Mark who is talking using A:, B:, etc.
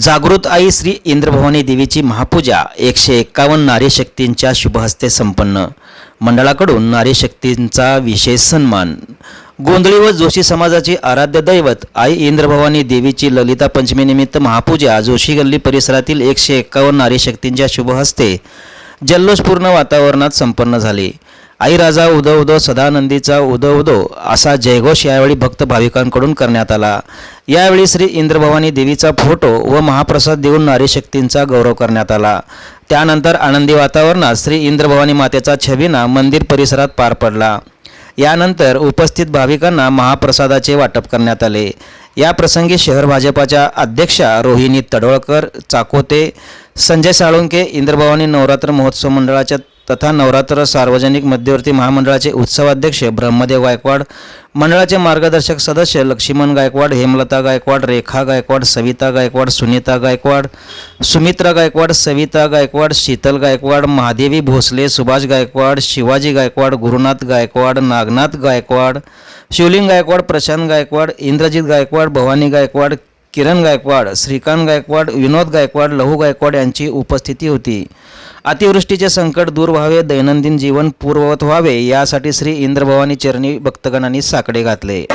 A: जागृत आई श्री इंद्रभवानी देवीची महापूजा एकशे एक्कावन्न नारीशक्तींच्या शुभहस्ते संपन्न. मंडळाकडून नारीशक्तींचा विशेष सन्मान. गोंधळी व जोशी समाजाची आराध्य दैवत आई इंद्रभवानी देवीची ललिता पंचमीनिमित्त महापूजा जोशी गल्ली परिसरातील एकशे एक्कावन्न नारीशक्तींच्या शुभहस्ते जल्लोषपूर्ण वातावरणात संपन्न झाली. आई राजा उदो उदो सदानंदीचा उदो उदो असा जयघोष यावेळी भक्त भाविकांकडून करण्यात आला. यावेळी श्री इंद्रभवानी देवीचा फोटो व महाप्रसाद देऊन नारीशक्तींचा गौरव करण्यात आला. त्यानंतर आनंदी वातावरणात श्री इंद्रभवानी मातेचा छबिना मंदिर परिसरात पार पडला. यानंतर उपस्थित भाविकांना महाप्रसादाचे वाटप करण्यात आले. या प्रसंगी शहर भाजपाच्या अध्यक्षा रोहिणी तडवळकर चाकोते संजय साळुंके इंद्रभवानी नवरात्र महोत्सव मंडळाच्या तथा नवरात्र सार्वजनिक मध्यवर्ती महामंडळाचे उत्सवाध्यक्ष ब्रह्मदेव गायकवाड मंडळाचे मार्गदर्शक सदस्य लक्ष्मण गायकवाड हेमलता गायकवाड रेखा गायकवाड सविता गायकवाड सुनीता गायकवाड सुमित्रा गायकवाड सविता गायकवाड शीतल गायकवाड महादेवी भोसले सुभाष गायकवाड शिवाजी गायकवाड गुरुनाथ गायकवाड नागनाथ गायकवाड शिवलिंग गायकवाड प्रशांत गायकवाड इंद्रजित गायकवाड भवानी गायकवाड किरण गायकवाड श्रीकांत गायकवाड विनोद गायकवाड लहू गायकवाड यांची उपस्थिती होती. अतिवृष्टीचे संकट दूर व्हावे दैनंदिन जीवन पूर्ववत व्हावे यासाठी श्री इंद्रभवानी चरणी भक्तगणांनी साकडे घातले.